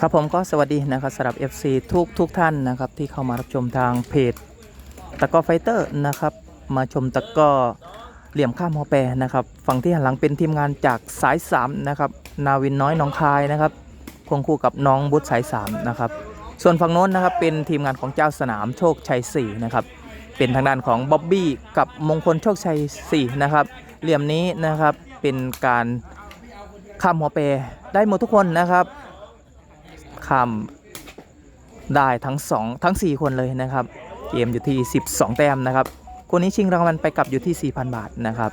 ครับผมก็สวัสดีนะครับสำหรับ FC ทุกทุกท่านนะครับที่เข้ามารับชมทางเพจตะก้อไฟเตอร์นะครับ มาชมตะก้อเหลี่ยมข้ามฮอแปรนะครับ ฝั่งที่หันหลังเป็นทีมงานจากสาย3นะครับนาวินน้อยน้องคายนะครับควงคู่กับน้องบุตรสาย3นะครับส่วนฝั่งโน้นนะครับเป็นทีมงานของเจ้าสนามโชคชัย4นะครับเป็นทางด้านของบ๊อบบี้กับมงคลโชคชัย4นะครับเหลี่ยมนี้นะครับเป็นการข้ามฮอแปรได้หมดทุกคนนะครับ ข้ามได้ทั้ง 2 ทั้ง 4 คนเลยนะครับ เกมอยู่ที่ 12 แต้มนะครับ คนนี้ชิงรางวัลไปกลับอยู่ที่ 4,000 บาทนะครับ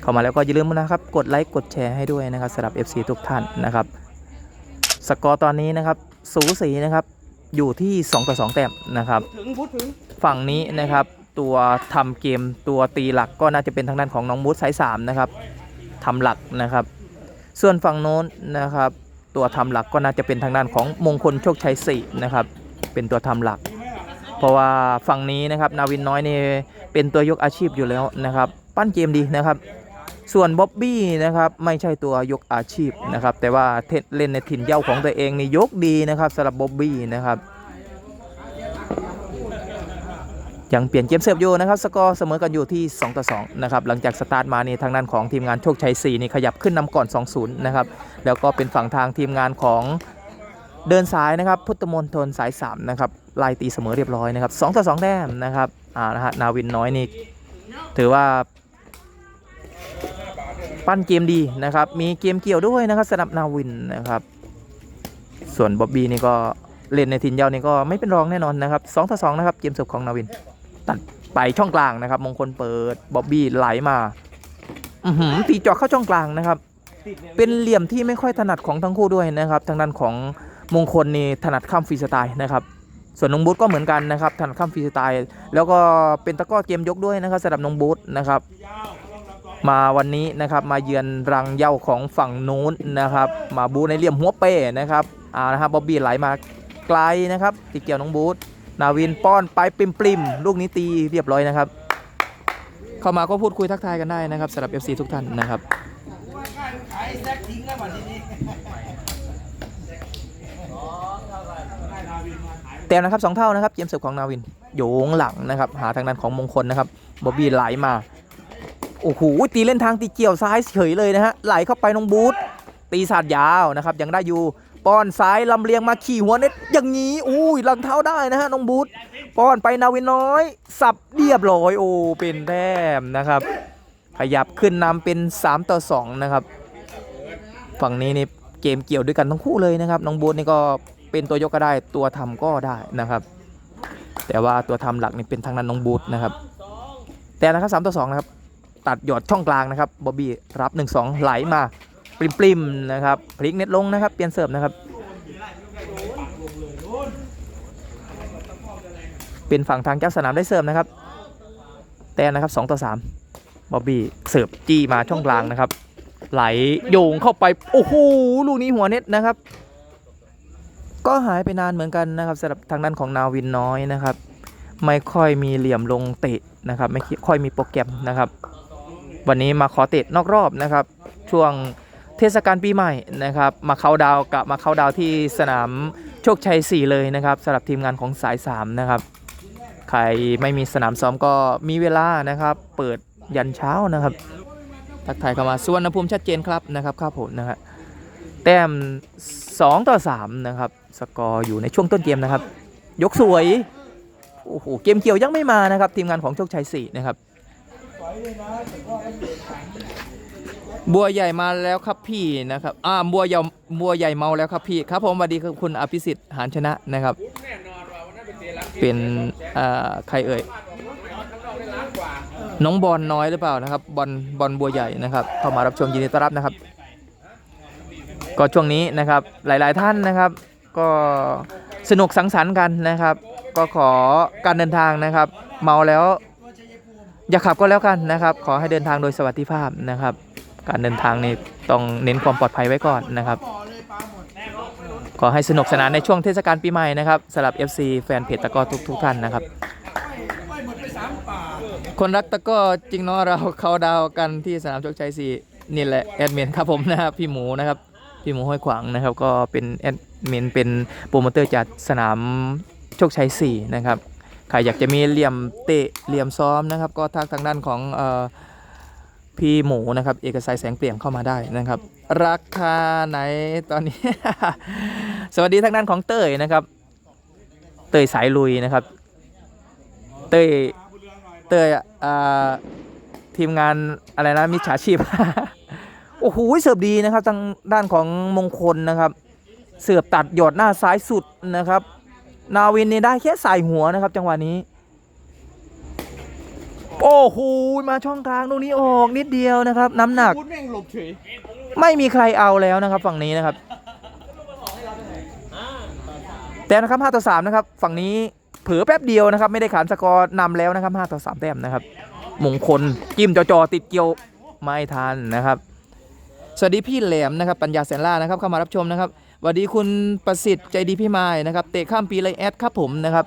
เข้ามาแล้วก็อย่าลืมนะครับ กดไลค์กดแชร์ให้ด้วยนะครับสำหรับ FC ทุกท่านนะครับ สกอร์ตอนนี้นะครับ สูสีนะครับอยู่ที่2ต่อ2แต้มนะครับ ฝั่งนี้นะครับตัวทำเกมตัวตีหลักก็น่าจะเป็นทางด้านของน้องมูดสาย3นะครับทำหลักนะครับ ส่วนฝั่งโน้นนะครับ ตัวทำหลักก็น่าจะเป็นทางด้านของมงคลโชคชัย4นะครับ เป็นตัวทำหลัก เพราะว่าฝั่งนี้นะครับนาวินน้อยนี่เป็นตัวยกอาชีพอยู่แล้วนะครับ ปั้นเกมดีนะครับ ส่วนบ๊อบบี้นะครับไม่ใช่ตัวยกอาชีพนะครับ แต่ว่าเทเล่นในถิ่นเย้าของตัวเองนี่ยกดีนะครับสำหรับบ๊อบบี้นะครับ ยังเปลี่ยนเกมเสิร์ฟอยู่นะครับสกอร์เสมอกันอยู่ที่ 2 ต่อ 2 นะครับ หลังจากสตาร์ทมานี่ทางด้านของทีมงานโชคชัย 4 นี่ขยับขึ้นนำก่อน 2-0 นะครับ แล้วก็เป็นฝั่งทางทีมงานของเดินสายนะครับ พุทธมนทนสาย 3 นะครับไล่ตีเสมอเรียบร้อยนะครับ2ต่อ 2 แต้มนะครับอ่านะฮะนาวินน้อยนี่ถือว่า ปั้นเกมดีนะครับ มีเกมเกี่ยวด้วยนะครับสำหรับนาวินนะครับ ส่วนบ๊อบบี้นี่ก็เล่นในทีมเยาวนี่ก็ไม่เป็นรองแน่นอนนะครับ2ต่อ2นะครับเกมเสิร์ฟของนาวิน ตัดไปช่องกลางนะครับ มงคลเปิดบ๊อบบี้ไหลมาอือหือตีเจาะเข้าช่องกลางนะครับติดเนี่ยเป็นเหลี่ยมที่ไม่ค่อยถนัดของทั้งคู่ด้วยนะครับ ทางด้านของมงคลนี่ถนัดข้ามฟรีสไตล์นะครับส่วนน้องบูธก็เหมือนกันนะครับถนัดข้ามฟรีสไตล์แล้วก็เป็นตะกร้อเกมยกด้วยนะครับสำหรับน้องบูธนะครับ มาวันนี้นะครับมาเยือนรังเหย้าของฝั่งนู้นนะครับ มาบูธในเหลี่ยมหัวเป้นะครับอ่านะครับบ๊อบบี้ไหลมาไกลนะครับติเกี่ยวน้องบูธ นาวินป้อนไปปริมปริมลูกนี้ตีเรียบร้อยนะครับ เข้ามาก็พูดคุยทักทายกันได้นะครับสำหรับ FC ทุกท่านนะครับขายแซกทิ้งแล้ววันนี้แต้มนะครับสองเท่านะครับเกมเสิร์ฟของนาวินโยงหลังนะครับ หาทางด้านของมงคลนะครับบอบบี้ไหลมาโอ้โหตีเล่นทางตีเกี่ยวซ้ายเฉยเลยนะฮะไหลเข้าไปน้องบูธตีสาดยาวนะครับยังได้อยู่ ป้อนซ้ายลำเลียงมาขี่หัวเน็ตอย่างนี้อุ้ยหลังเท้าได้นะฮะน้องบูธป้อนไปนาวินน้อย สับเรียบร้อยโอ้เป็นแต้มนะครับ ขยับขึ้นนำเป็น 3 ต่อ 2 นะครับ ฝั่งนี้นี่เกมเกี่ยวด้วยกันทั้งคู่เลยนะครับ น้องบูธนี่ก็เป็นตัวยกก็ได้ตัวทำก็ได้นะครับ แต่ว่าตัวทำหลักนี่เป็นทางนั้นน้องบูธนะครับ แต่นะครับ3ต่อ2นะครับตัดหยอดช่องกลางนะครับบอบบี้รับ 1-2 ไหลมา ปริมปริมนะครับพลิกเน็ตลงนะครับ เปลี่ยนเสิร์ฟนะครับ เป็นฝั่งทางเจ้าสนามได้เสิร์ฟนะครับ แต่นะครับ2ต่อ3บอบบี้เสิร์ฟจี้มาช่องกลางนะครับ ไหลโยงเข้าไป โอ้โหลูกนี้หัวเน็ตนะครับ ก็หายไปนานเหมือนกันนะครับสำหรับทางด้านของนาวินน้อยนะครับ ไม่ค่อยมีเหลี่ยมลงเตะนะครับ ไม่ค่อยมีโปรแกรมนะครับวันนี้มาขอเตะนอกรอบนะครับ ช่วง ทศกาลปีใหม่นะครับมาเข้าดาวกับมาเข้าดาวที่สนามโชคชัย 4 เลยนะครับสำหรับทีมงานของสาย 3 นะครับ ใครไม่มีสนามซ้อมก็มีเวลานะครับ เปิดยันเช้านะครับทักทายเข้ามาส่วนอุณหภูมิชัดเจนครับนะครับครับผมนะฮะแต้ม 2 ต่อ 3 นะครับ สกอร์อยู่ในช่วงต้นเกมนะครับ ยกสวยโอ้โหเกมเกี่ยวยังไม่มานะครับ ทีมงานของโชคชัย 4 นะครับ บัวใหญ่มาแล้วครับพี่นะครับอ่าบัวใหญ่บัวใหญ่เมาแล้วครับพี่ครับผมสวัสดีครับคุณอภิสิทธิ์หานชนะนะครับ เป็นอ่าใครเอ่ยน้องบอลน้อยหรือเปล่านะครับบอลบอลบัวใหญ่นะครับเข้ามารับชมยินดีต้อนรับนะครับ ก็ช่วงนี้นะครับหลาย ๆท่านนะครับ ก็สนุกสังสรรค์กันนะครับ ก็ขอการเดินทางนะครับ เมาแล้วอย่าขับก็แล้วกันนะครับ ขอให้เดินทางโดยสวัสดิภาพนะครับ การเดินทางนี่ต้องเน้นความปลอดภัยไว้ก่อนนะครับ ขอให้สนุกสนานในช่วงเทศกาลปีใหม่นะครับสำหรับ FC แฟนเพจตะกอทุกทุกท่านนะครับ คนรักตะกอจริงเนาะเราเขาดาวกันที่สนามโชคชัยสี่นี่แหละแอดมินครับผมนะครับพี่หมูนะครับพี่หมูห้อยขวางนะครับ ก็เป็นแอดมินเป็นโปรโมเตอร์จากสนามโชคชัย4นะครับใครอยากจะมีเหลี่ยมเตะเหลี่ยมซ้อมนะครับ ก็ทักทางด้านของเออ พี่หมูนะครับ เอกชัยแสงเปลี่ยมเข้ามาได้นะครับ ราคาไหนตอนนี้ สวัสดีทางด้านของเต้ยนะครับ เต้ยสายลุยนะครับ เต้ยเต้ยอ่าทีมงานอะไรนะมิจฉาชีพ โอ้โหเสิร์ฟดีนะครับทางด้านของมงคลนะครับ เสือบตัดหยอดหน้าซ้ายสุดนะครับ นาวินนี่ได้แค่ใส่หัวนะครับ จังหวะนี้ โอ้โหมาช่องกลางตรงนี้ออกนิดเดียวนะครับ น้ำหนักพูดแม่งหลบเฉยไม่มีใครเอาแล้วนะครับ ฝั่งนี้นะครับ แต่นะครับ5ต่อ3นะครับ ฝั่งนี้เผลอแป๊บเดียวนะครับ ไม่ได้ขานสกอร์นำแล้วนะครับ5ต่อ3แต้มนะครับมงคลจิ้มจอๆติดเกี่ยวไม่ทันนะครับ สวัสดีพี่แหลมนะครับ ปัญญาแสนล่านะครับเข้ามารับชมนะครับสวัสดีคุณประสิทธิ์ใจดีพี่ไม้นะครับ เตะข้ามปีเลยแอดครับผมนะครับ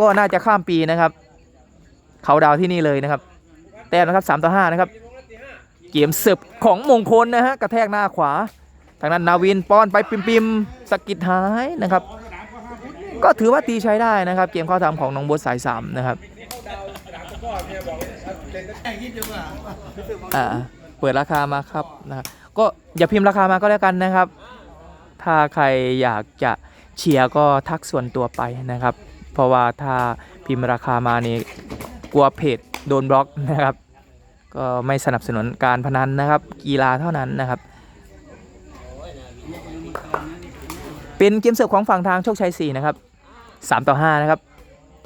ก็น่าจะข้ามปีนะครับ เขาดาวที่นี่เลยนะครับ แต้มนะครับ3ต่อ5นะครับ เกมเสิร์ฟของมงคลนะฮะกระแทกหน้าขวา ทางนั้นนาวินป้อนไปปิมปิมๆสกิดหายนะครับ ก็ถือว่าตีใช้ได้นะครับ เกมเข้าทำของน้องโบทสายสามนะครับอ่าเปิดราคามาครับนะครับก็อย่าพิมพ์ราคามาก็แล้วกันนะครับ ถ้าใครอยากจะเชียร์ก็ทักส่วนตัวไปนะครับ เพราะว่าถ้าพิมพ์ราคามานี่ก ลัวเพจโดนบล็อกนะครับ ก็ไม่สนับสนุนการพนันนะครับ กีฬาเท่านั้นนะครับ เป็นเกมเสิร์ฟของฝั่งทางโชคชัย4นะครับ3ต่อ5นะครับ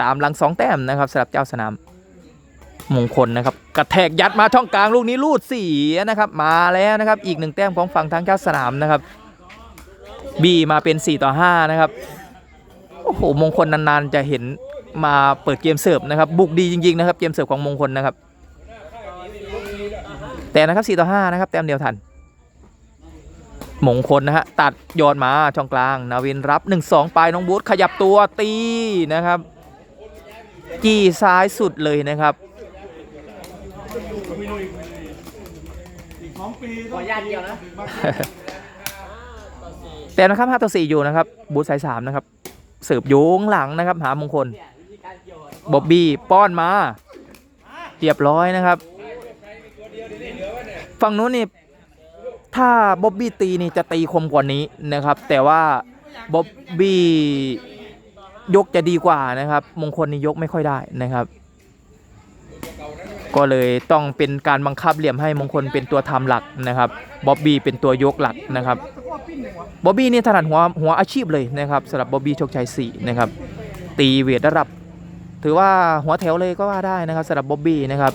ตามหลัง 2 แต้มนะครับสำหรับเจ้าสนามมงคลนะครับกระแทกยัดมาช่องกลางลูกนี้ลูดเสียนะครับ มาแล้วนะครับอีกหนึ่งแต้มของฝั่งทางเจ้าสนามนะครับบีมาเป็น 4 ต่อ 5 นะครับ โอ้โห มงคลนานๆ จะเห็น มาเปิดเกมเสิร์ฟนะครับบุกดีจริงๆนะครับเกมเสิร์ฟของมงคลนะครับ แต่นะครับ4ต่อ5นะครับแต้มเดียวทัน มงคลนะฮะตัดโยนมาช่องกลาง นาวินรับ 1-2 ไปน้องบูธขยับตัวตีนะครับ จี้ซ้ายสุดเลยนะครับสองปีขออนุญาตเดียวนะแต่นะครับ5ต่อ4อยู่นะครับบูธสาย3นะครับสืบโยงหลังนะครับหามงคล บ๊อบบี้ป้อนมา เรียบร้อยนะครับ ฝั่งนู้นนี่ถ้าบ๊อบบี้ตีนี่จะตีคมกว่านี้นะครับ แต่ว่าบ๊อบบี้ยกจะดีกว่านะครับ มงคลนี่ยกไม่ค่อยได้นะครับ ก็เลยต้องเป็นการบังคับเหลี่ยมให้มงคลเป็นตัวทำหลักนะครับบ๊อบบี้เป็นตัวยกหลักนะครับบ๊อบบี้นี่ถนัดหัวหัวอาชีพเลยนะครับสำหรับบ๊อบบี้โชคชัย4นะครับตีเวทระดับ ถือว่าหัวแถวเลยก็ว่าได้นะครับสำหรับบ๊อบบี้นะครับ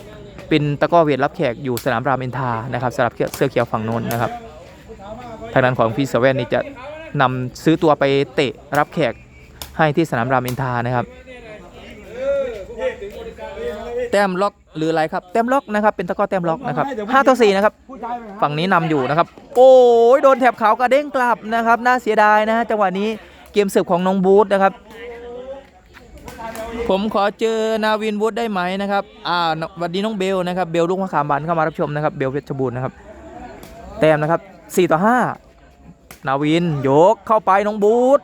เป็นตะก้อเวทรับแขกอยู่สนามรามอินทานะครับสำหรับเสื้อเขียวฝั่งโน้นนะครับทางด้านของพี่เสเว่นนี่จะนำซื้อตัวไปเตะรับแขกให้ที่สนามรามอินทานะครับแต้มล็อกหรืออะไรครับแต้มล็อกนะครับเป็นตะก้อแต้มล็อกนะครับ5ต่อ4นะครับฝั่งนี้นำอยู่นะครับ โอ้ยโดนแถบขาวกระเด้งกลับนะครับ น่าเสียดายนะฮะจังหวะนี้เกมเสิร์ฟของน้องบูธนะครับ ผมขอเจอนาวินบูธได้ไหมนะครับ อ่าวัสดีน้องเบลนะครับ เบลลูกมะขามบานเข้ามารับชมนะครับ เบลเพชรบูรณ์นะครับ แต้มนะครับ4ต่อ5นาวินยกเข้าไปน้องบูธ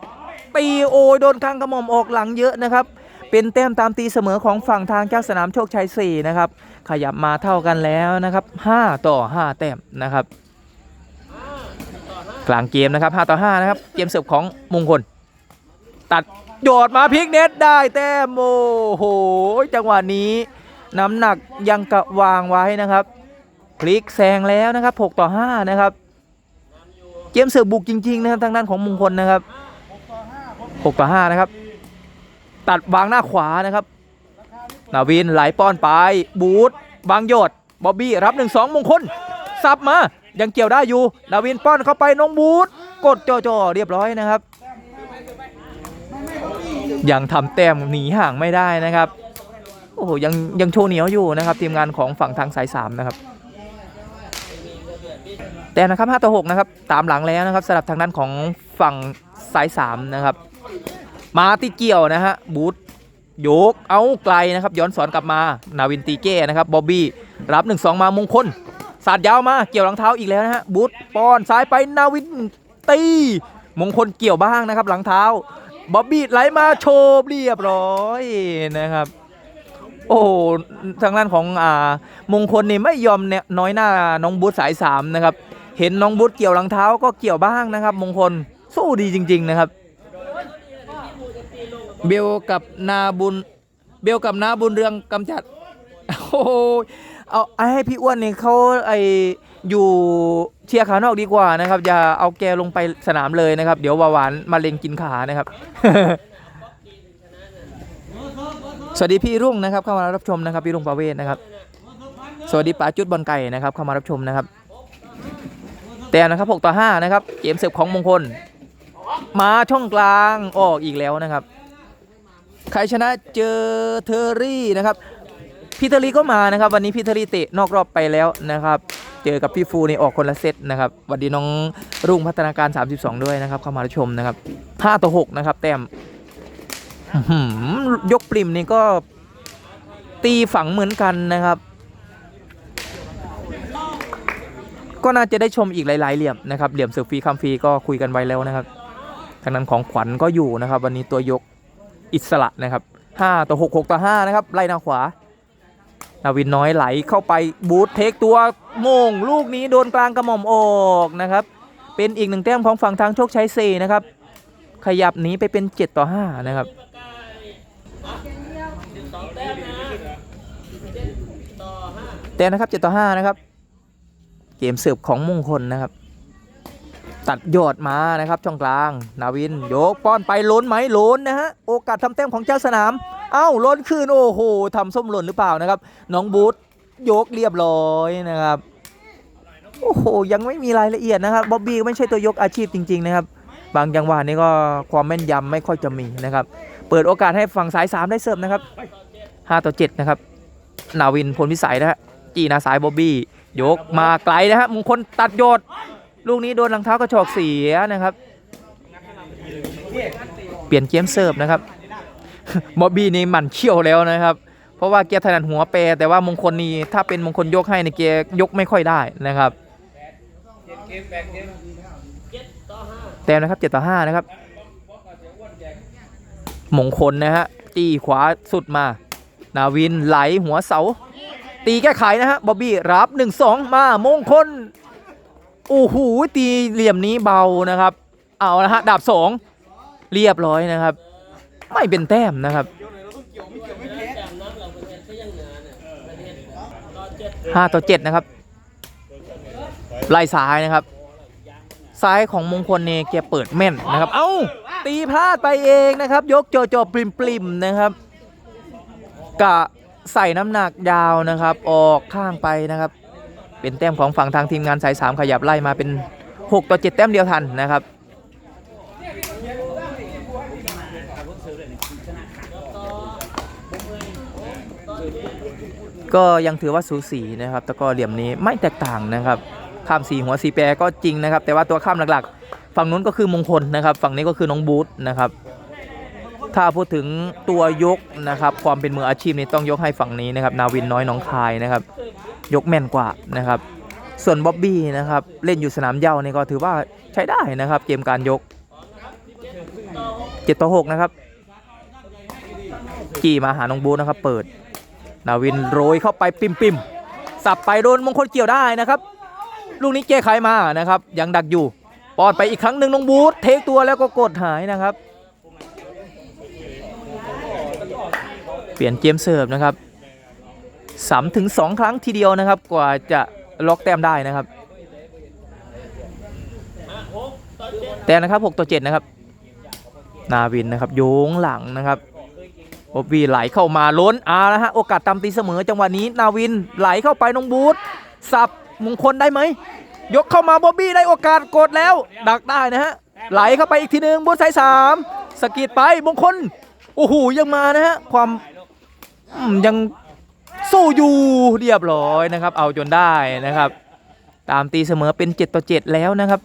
ตีโอยโดนข้างกระหม่อมออกหลังเยอะนะครับ เป็นแต้มตามตีเสมอของฝั่งทางเจ้าสนามโชคชัย4นะครับ ขยับมาเท่ากันแล้วนะครับ 5 ต่อ 5 แต้มนะครับ กลางเกมนะครับ 5 ต่อ 5 นะครับ เกมเสิร์ฟของมงคล ตัด โยดมาพลิกเน็ตได้แต้มโอ้โห จังหวะนี้น้ำหนักยังกะวางไว้นะครับ พลิกแซงแล้วนะครับ 6 ต่อ 5 นะครับ เกมเสิร์บุกจริง ๆ นะครับทางด้านของมงคลนะครับ 6 ต่อ 5 นะครับ ตัดวางหน้าขวานะครับ นาวินไหลป้อนไป บูทบางโยดบ๊อบบี้รับ 1-2 มงคลสับมา ยังเกี่ยวได้อยู่ นาวินป้อนเข้าไปน้องบูทกดจ่อๆเรียบร้อยนะครับ ยังทำแต้มหนีห่างไม่ได้นะครับ โอ้โหยังยังโชว์เหนียวอยู่นะครับ ทีมงานของฝั่งทางสาย3นะครับ แต่นะครับ5ต่อ6นะครับ ตามหลังแล้วนะครับสำหรับทางด้านของฝั่งสาย3นะครับ มาติเกี่ยวนะฮะบูทโยกเอาไกลนะครับ ย้อนสอนกลับมา นาวินตีเก้นะครับบอบบี้รับ1-2 มามงคลสาดยาวมาเกี่ยวหลังเท้าอีกแล้วนะฮะบูทป้อนซ้ายไปนาวินตีมงคลเกี่ยวบ้างนะครับ หลังเท้า บ๊อบบี้ไหลมาโชบเรียบร้อยนะครับ โอ้ทางด้านของอ่ามงคลนี่ไม่ยอมเนี่ยน้อยหน้าน้องบูธสายสามนะครับ เห็นน้องบูธเกี่ยวหลังเท้าก็เกี่ยวบ้างนะครับ มงคลสู้ดีจริง ๆนะครับ เบลกับนาบุญเบลกับนาบุญเรืองกำจัดโอ้เอาให้พี่อ้วนนี่เขาไอ อยู่เชียร์ขานอกดีกว่านะครับ อย่าเอาแกลงไปสนามเลยนะครับ เดี๋ยววาหวานมาเล็งกินขานะครับ สวัสดีพี่รุ่งนะครับเข้ามารับชมนะครับพี่รุ่งประเวศนะครับ สวัสดีป๋าจุดบอลไก่นะครับเข้ามารับชมนะครับ แต่นะครับ6ต่อ5นะครับเกมเสิร์ฟของมงคล มาช่องกลางออกอีกแล้วนะครับ ใครชนะเจอเทอรี่นะครับ พี่เทอรี่ก็มานะครับ วันนี้พี่เทอรี่เตะนอกรอบไปแล้วนะครับ เจอกับพี่ฟูนี่ออกคนละเซตนะครับสวัสดีน้องรุ่งพัฒนาการ 32 ด้วยนะครับ เข้ามารับชมนะครับ5ต่อ6นะครับ แต้มยกปริมนี่ก็ตีฝังเหมือนกันนะครับ ก็น่าจะได้ชมอีกหลาย ๆ เหลี่ยมนะครับ เหลี่ยมเสือฟรีคำฟรีก็คุยกันไว้แล้วนะครับ ทางนั้นของขวัญก็อยู่นะครับ วันนี้ตัวยกอิสระนะครับ5ต่อ6 6ต่อ5นะครับไล่หน้าขวา นาวินน้อยไหลเข้าไปบูทเทคตัวโมงลูกนี้โดนกลางกระหม่อมออกนะครับ เป็นอีกหนึ่งแต้มของฝั่งทางโชคชัยเซนะครับ ขยับหนีไปเป็น 7 ต่อ 5 นะครับแต่นะครับ 7 ต่อ 5 นะครับ เกมเสิร์ฟของมงคลนะครับ ตัดยอดมานะครับช่องกลาง นาวิน โยกป้อนไปล้นไหมล้นนะฮะโอกาสทำแต้มของเจ้าสนาม เอ้าล้นคืนโอ้โหทำส้มหล่นหรือเปล่านะครับ น้องบูธยกเรียบร้อยนะครับโอ้โหยังไม่มีรายละเอียดนะครับบ๊อบบี้ไม่ใช่ตัวยกอาชีพจริง ๆ นะครับ บางจังหวะนี้ก็ความแม่นยำไม่ค่อยจะมีนะครับ เปิดโอกาสให้ฝั่งสาย 3 ได้เสิร์ฟนะครับ5ต่อ7นะครับนาวินพลพิสัยนะฮะจีนาสายบ๊อบบี้ยกมาไกลนะฮะมงคลตัดโยดลูกนี้โดนหลังเท้ากระชอกเสียนะครับ เปลี่ยนเกมเสิร์ฟนะครับ บ๊อบบี้นี่หมั่นเขี้ยวแล้วนะครับ เพราะว่าเกียร์ถนัดหัวแปรแต่ว่ามงคลนี่ถ้าเป็นมงคลยกให้ในเกียร์ยกไม่ค่อยได้นะครับแต้มนะครับ7ต่อ5นะครับ มงคลนะฮะตีขวาสุดมา นาวินไหลหัวเสา ตีแก้ไขนะฮะบ๊อบบี้รับ1-2มามงคลโอ้โหตีเหลี่ยมนี้เบานะครับ เอาละฮะดาบ2เรียบร้อยนะครับ ไม่เป็นแต้มนะครับ5ต่อ7นะครับไล่ซ้ายนะครับ ซ้ายของมงคลเนี่ยแกเปิดแม่นนะครับ เอ้า ตีพลาดไปเองนะครับ ยกโจโจปริมปริมนะครับกะใส่น้ำหนักยาวนะครับ ออกข้างไปนะครับ เป็นแต้มของฝั่งทางทีมงานสาย3ขยับไล่มาเป็น 6 ต่อ 7 แต้มเดียวทันนะครับ ก็ยังถือว่าสูสีนะครับแต่ก็เหลี่ยมนี้ไม่แตกต่างนะครับ ข้ามสีหัวสีแปรก็จริงนะครับ แต่ว่าตัวข้ามหลักๆ ฝั่งนู้นก็คือมงคลนะครับ ฝั่งนี้ก็คือน้องบูธนะครับ ถ้าพูดถึงตัวยกนะครับ ความเป็นมืออาชีพนี่ต้องยกให้ฝั่งนี้นะครับ นาวินน้อยน้องคายนะครับ ยกแม่นกว่านะครับ ส่วนบ๊อบบี้นะครับเล่นอยู่สนามเย้านี่ก็ถือว่าใช้ได้นะครับ เกมการยก7ต่อ6นะครับ กี่มาหาน้องบูธนะครับ เปิด นาวินโรยเข้าไปปิมปิมสับไปโดนมงคลเกี่ยวได้นะครับ ลูกนี้แก้ไขมานะครับ ยังดักอยู่ปอดไปอีกครั้งหนึ่งน้องบูธเทคตัวแล้วก็กดหายนะครับ เปลี่ยนเกมเสิร์ฟนะครับสามถึงสองครั้งทีเดียวนะครับ กว่าจะล็อกแต้มได้นะครับแต่นะครับ6ต่อ7นะครับ นาวินนะครับโยงหลังนะครับ โอบีไหลเข้ามาล้นอาแล้วฮะโอกาสตามตีเสมอจังหวะนี้นาวินไหลเข้าไปน้องบูธสับมงคลได้ไหมยกเข้ามาบอบบี้ได้โอกาสกดแล้ว ดักได้นะฮะไหลเข้าไปอีกทีหนึ่งบูธสายสามสกิดไปมงคลโอ้โหยังมานะฮะความยังสู้อยู่เรียบร้อยนะครับ เอาจนได้นะครับ ตามตีเสมอเป็น7ต่อ7แล้วนะครับ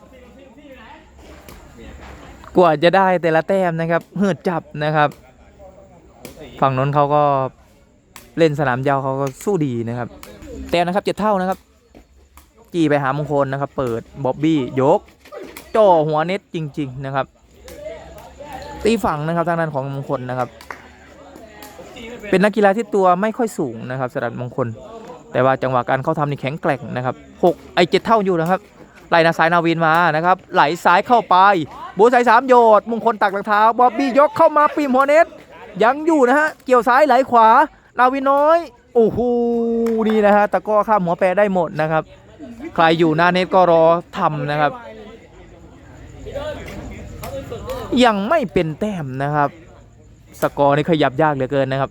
กว่าจะได้แต่ละแต้มนะครับเหืดจับนะครับ ฝั่งนั้นเขาก็เล่นสนามยาวเขาก็สู้ดีนะครับ แต่นะครับเจ็ดเท่านะครับ จี้ไปหามงคลนะครับ เปิดบ๊อบบี้ยกจ่อหัวเน็ตจริง ๆ นะครับ ตีฝั่งนะครับทางด้านของมงคลนะครับ เป็นนักกีฬาที่ตัวไม่ค่อยสูงนะครับสำหรับมงคล แต่ว่าจังหวะการเข้าทำนี่แข็งแกร่งนะครับหกไอเจ็ดเท่าอยู่นะครับไหลนาซ้ายนาวินมานะครับ ไหลซ้ายเข้าไป บูสายสามโยดมงคลตักหลังเท้าบอบบี้ยกเข้ามาปีมหัวเน็ต ยังอยู่นะฮะ เกี่ยวซ้ายไหลขวา นาวินน้อย โอ้โห นี่นะฮะ ตะก้อข้ามหัวแปรได้หมดนะครับ ใครอยู่หน้าเน็ตก็รอทำนะครับ ยังไม่เป็นแต้มนะครับ สกอร์นี่ขยับยากเหลือเกินนะครับ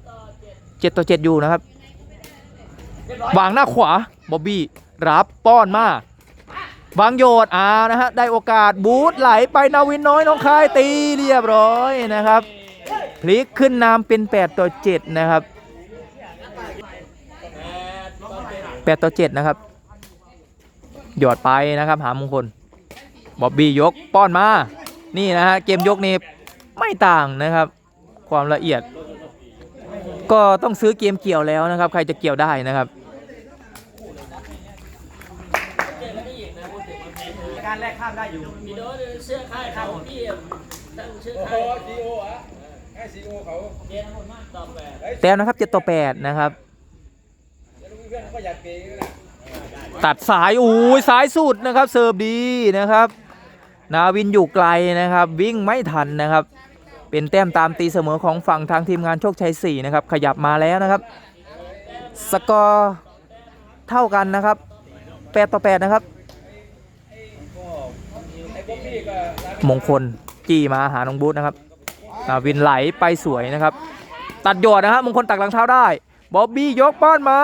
เจ็ดต่อเจ็ดอยู่นะครับ วางหน้าขวา บ๊อบบี้ รับป้อนมาวางโยดอ่านะฮะ ได้โอกาสบูทไหลไปนาวินน้อยน้องคายตีเรียบร้อยนะครับ พลิกขึ้นนำเป็น 8 ต่อ 7 นะครับ 8 ต่อ 7 นะครับ หยอดไปนะครับ หามงคลบ๊อบบี้ยกป้อนมา นี่นะฮะเกมยกนี้ไม่ต่างนะครับ ความละเอียด ก็ต้องซื้อเกมเกี่ยวแล้วนะครับ ใครจะเกี่ยวได้นะครับการแลกข้ามได้อยู่พี่โดนเสื้อค่ายเขาพี่ตั้งเสื้อโอ้โหค่าย ซีโออะให้ซีโอเขาเรียนคนมากตอบแบบแต้มนะครับ7ต่อ8นะครับแล้วเพื่อนก็อยากเกย์นะตัดสายอู้ยสายสุดนะครับ เสิร์ฟดีนะครับ นาวินอยู่ไกลนะครับ วิ่งไม่ทันนะครับ เป็นแต้มตามตีเสมอของฝั่งทางทีมงานโชคชัย4นะครับขยับมาแล้วนะครับ สกอร์เท่ากันนะครับ8ต่อ8นะครับไอ้พวกพี่ก็ร้านมงคลจี้มาหาน้องบูธนะครับนา วินไหลไปสวยนะครับ ตัดยอดนะฮะมงคลตักหลังเท้าได้บ๊อบบี้ยกป้อนมา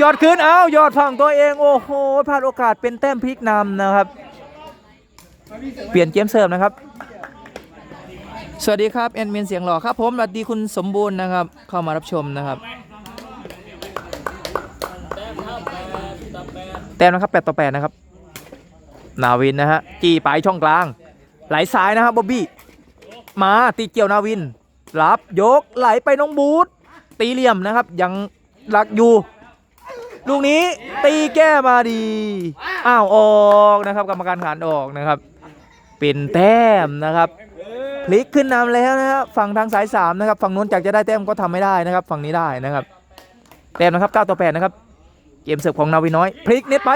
ยอดขึ้นเอายอดฝั่งตัวเองโอ้โหพลาดโอกาสเป็นแต้มพลิกนำนะครับ เปลี่ยนเกมเสิร์ฟนะครับ สวัสดีครับแอนมินเสียงหล่อครับผมสวัสดีคุณสมบูรณ์นะครับ เข้ามารับชมนะครับแต้มเท่าแปดต่อแปดแต้มนะครับ8ต่อ8นะครับนาวินนะฮะจี้ไปช่องกลาง ไหลซ้ายนะครับบ๊อบบี้ มาตีเกี่ยวนาวิน รับยกไหลไปน้องบูธตีเหลี่ยมนะครับ ยังรักอยู่ ลูกนี้ตีแก้มาดี อ้าวออกนะครับกรรมการขานออกนะครับ เป็นแต้มนะครับพลิกขึ้นนำแล้วนะครับฝั่งทางสายสามนะครับฝั่งนู้นจากจะได้แต้มก็ทำไม่ได้นะครับ ฝั่งนี้ได้นะครับแต้มนะครับ9ต่อ8นะครับเกมเสิร์ฟของนาวินน้อย พลิกเน็ตไป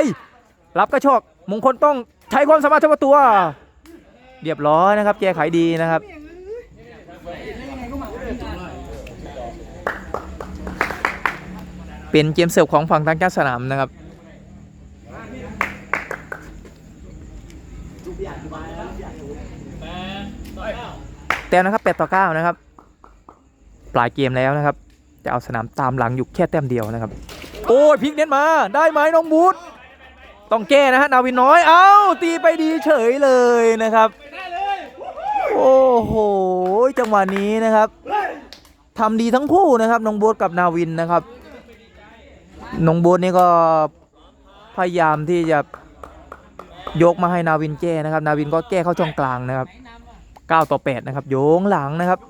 รับกระโชกมงคลต้องใช้ความสามารถเฉพาะตัว เรียบร้อยนะครับ แก้ไขดีนะครับ เป็นเกมเสิร์ฟของฝั่งทางเจ้าสนามนะครับแปดต่อเก้าแต้มนะครับ 8 ต่อ 9 นะครับ ปลายเกมแล้วนะครับ จะเอาสนามตามหลังอยู่แค่แต้มเดียวนะครับ โอ้ยพิกเน็ตมา ได้ไหมน้องบูธต้องแก้นะฮะ นาวินน้อย เอ้า ตีไปดีเฉยเลยนะครับ โอ้โห จังหวะนี้นะครับทำดีทั้งคู่นะครับน้องโบ๊ทกับนาวินนะครับน้องโบ๊ทนี่ก็พยายามที่จะยกมาให้นาวินแก้นะครับ นาวินก็แก้เข้าช่องกลางนะครับ9ต่อ8นะครับโยงหลังนะครับ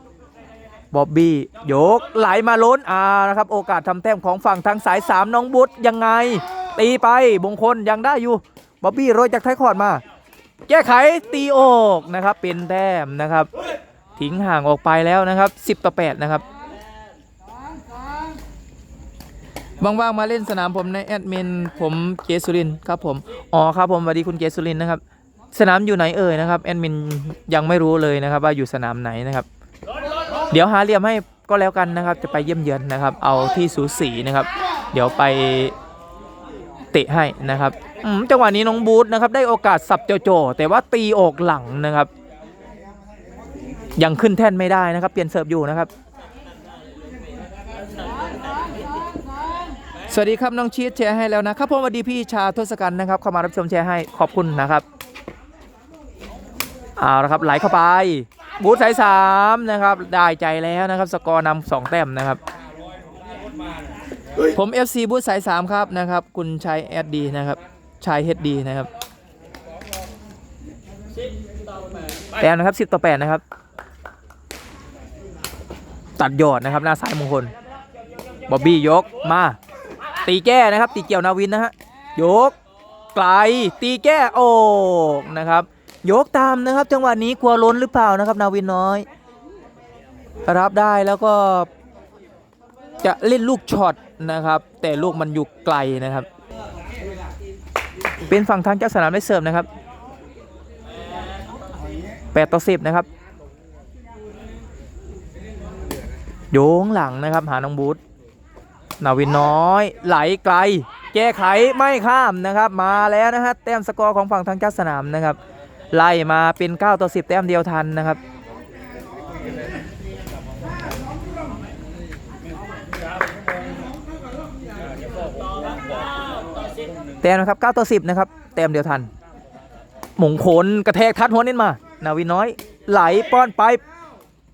บ๊อบบี้โยกไหลมาล้นอ่านะครับ โอกาสทำแต้มของฝั่งทางสาย 3 น้องบุ๊ทยังไง ตีไปบงคลยังได้อยู่บ๊อบบี้โรยจากท้ายคอร์ดมา แก้ไขตีออกนะครับ เป็นแต้มนะครับ ทิ้งห่างออกไปแล้วนะครับ 10 ต่อ 8 นะครับว่างๆมาเล่นสนามผมในแอดมินผมเกสุรินครับผมอ๋อครับผมสวัสดีคุณเกสุรินนะครับ สนามอยู่ไหนเอ่ยนะครับแอดมินยังไม่รู้เลยนะครับ ว่าอยู่สนามไหนนะครับ เดี๋ยวหาเหลี่ยมให้ก็แล้วกันนะครับ จะไปเยี่ยมเยือนนะครับ เอาที่สูสีนะครับ เดี๋ยวไป เตะให้นะครับจังหวะนี้น้องบูธนะครับได้โอกาสสับโจโจแต่ว่าตีออกหลังนะครับ ยังขึ้นแท่นไม่ได้นะครับ เปลี่ยนเสิร์ฟอยู่นะครับ สวัสดีครับน้องชีสแชร์ให้แล้วนะครับผมสวัสดีพี่ชาทศกัณฐ์นะครับเข้ามารับชมแชร์ให้ขอบคุณนะครับเอาละครับไหลเข้าไป บูธสายสามนะครับ ได้ใจแล้วนะครับ สกอร์นำสองแต้มนะครับ ผม FC บูธสายสามครับนะครับ คุณชัยแอดดีนะครับชัยเฮดดีนะครับแดแต้มนะครับ10ต่อ8นะครับ ตัดยอดนะครับ หน้าซ้ายมงคลบอบบี้ยกมา ตีแก้นะครับ ตีเกี่ยวนาวินนะฮะยกไกลตีแก้โอกนะครับ ยกตามนะครับ จังหวะนี้กลัวล้นหรือเปล่านะครับ นาวินน้อย รับได้แล้วก็จะเล่นลูกช็อต นะครับ แต่ลูกมันอยู่ไกลนะครับ เป็นฝั่งทางเจ้าสนามได้เสิร์ฟนะครับ8ต่อ10 นะครับ โยงหลังนะครับ หาน้องบูธนาวินน้อย ไหลไกล แก้ไขไม่ข้ามนะครับ มาแล้วนะฮะแต้มสกอร์ของฝั่งทางเจ้าสนามนะครับ ไล่มาเป็น 9 ต่อ 10 แต้มเดียวทันนะครับ แต้มนะครับ9ต่อ10นะครับแต้มเดียวทันมงคลกระแทกทัดหัวเน้นมา นาวินน้อย ไหลป้อนไป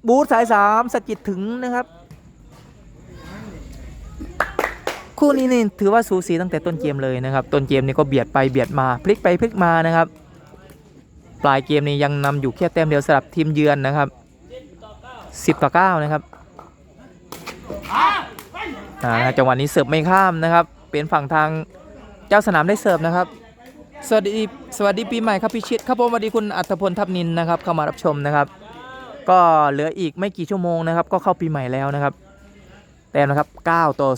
บูธสาย3สะกิดถึงนะครับ คู่นี้นี่ถือว่าสูสีตั้งแต่ต้นเกมเลยนะครับ ต้นเกมนี่ก็เบียดไปเบียดมาพลิกไปพลิกมานะครับ ปลายเกมนี้ยังนำอยู่แค่แต้มเดียวสำหรับทีมเยือนนะครับ10ต่อ9นะครับนะจังหวะนี้เสิร์ฟไม่ข้ามนะครับ เป็นฝั่งทาง เจ้าสนามได้เสิร์ฟนะครับ สวัสดีสวัสดีปีใหม่ครับพี่ชิดครับผมสวัสดีคุณอัธพลทัพนินนะครับเข้ามารับชมนะครับ ก็เหลืออีกไม่กี่ชั่วโมงนะครับ ก็เข้าปีใหม่แล้วนะครับ แต้มนะครับ 9 ต่อ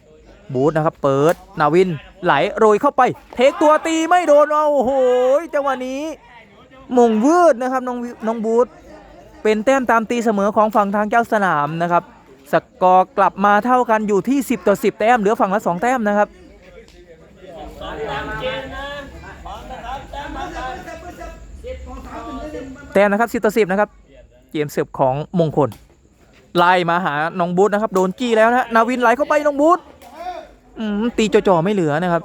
10 บูธนะครับ เปิดนาวินไหลโรยเข้าไป เทคตัวตีไม่โดนเอาโอ้โหจังหวะนี้มงวืดนะครับน้องน้องบูธเป็นแต้มตามตีเสมอของฝั่งทางเจ้าสนามนะครับ สกอร์กลับมาเท่ากันอยู่ที่ 10 ต่อ 10 แต้มเหลือฝั่งละ 2 แต้มนะครับ สองตามเกมนะพร้อมนะครับแต้มมากันแต้มนะครับต่อ10นะครับเกมเสิร์ฟของมงคลไล่มาหาน้องบูธนะครับโดนจี้แล้วนะนาวินไหลเข้าไปน้องบูธตีจ่อๆไม่เหลือนะครับ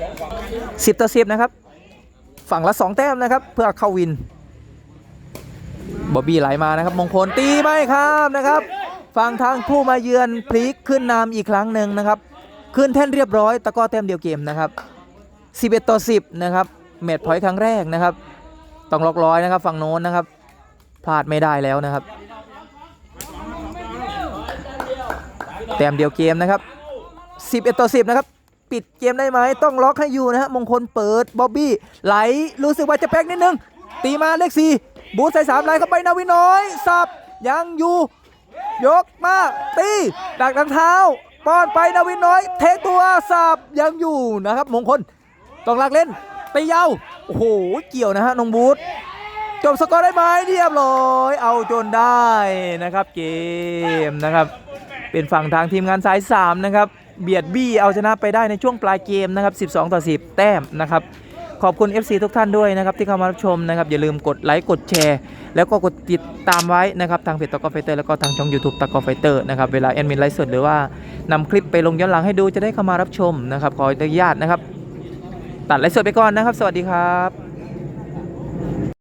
สองฝั่ง10ต่อ10นะครับ ฝั่งละ2แต้มนะครับ เพื่อเข้าวินบอบบี้ไหลมานะครับ มงคลตีไม่ข้ามนะครับ ฝั่งทางผู้มาเยือนพลิกขึ้นนำอีกครั้งหนึ่งนะครับ ขึ้นแท่นเรียบร้อยตะก้อแต้มเดียวเกมนะครับ11ต่อ10นะครับเมดพอยต์ครั้งแรกนะครับ ต้องล็อกร้อยนะครับ ฝั่งโน้นนะครับ พลาดไม่ได้แล้วนะครับ แต้มเดียวเกมนะครับ 11 ต่อ 10 นะครับ ปิดเกมได้ไหมต้องล็อกให้อยู่นะฮะมงคลเปิดบ๊อบบี้ไหลรู้สึกว่าจะแป๊กนิดนึง ตีมาเลขสี่บูธใส่สามไหลเข้าไปนาวิน้อย สับยังอยู่ ยกมาตีดักดังเท้าป้อนไปนาวินน้อย เทตัวสับยังอยู่นะครับ มงคลต้องลากเล่นตียาวโอ้โหเกี่ยวนะฮะนงบูธจบสกอร์ได้ไหมเรียบร้อยเอาจนได้นะครับเกมนะครับ เป็นฝั่งทางทีมงานสาย 3 นะครับ เบียดบี้เอาชนะไปได้ในช่วงปลายเกมนะครับ 12 ต่อ 10 แต้มนะครับ ขอบคุณ FC ทุกท่านด้วยนะครับที่เข้ามารับชมนะครับอย่าลืมกดไลค์กดแชร์ แล้วก็กดติดตามไว้นะครับทางเพจตะกอไฟเตอร์แล้วก็ทางช่อง YouTube ตะกอไฟเตอร์นะครับเวลาแอดมินไลฟ์สดหรือว่านำคลิปไปลงย้อนหลังให้ดูจะได้เข้ามารับชมนะครับขออนุญาตนะครับ ตัดไลฟ์สดไปก่อนนะครับ สวัสดีครับ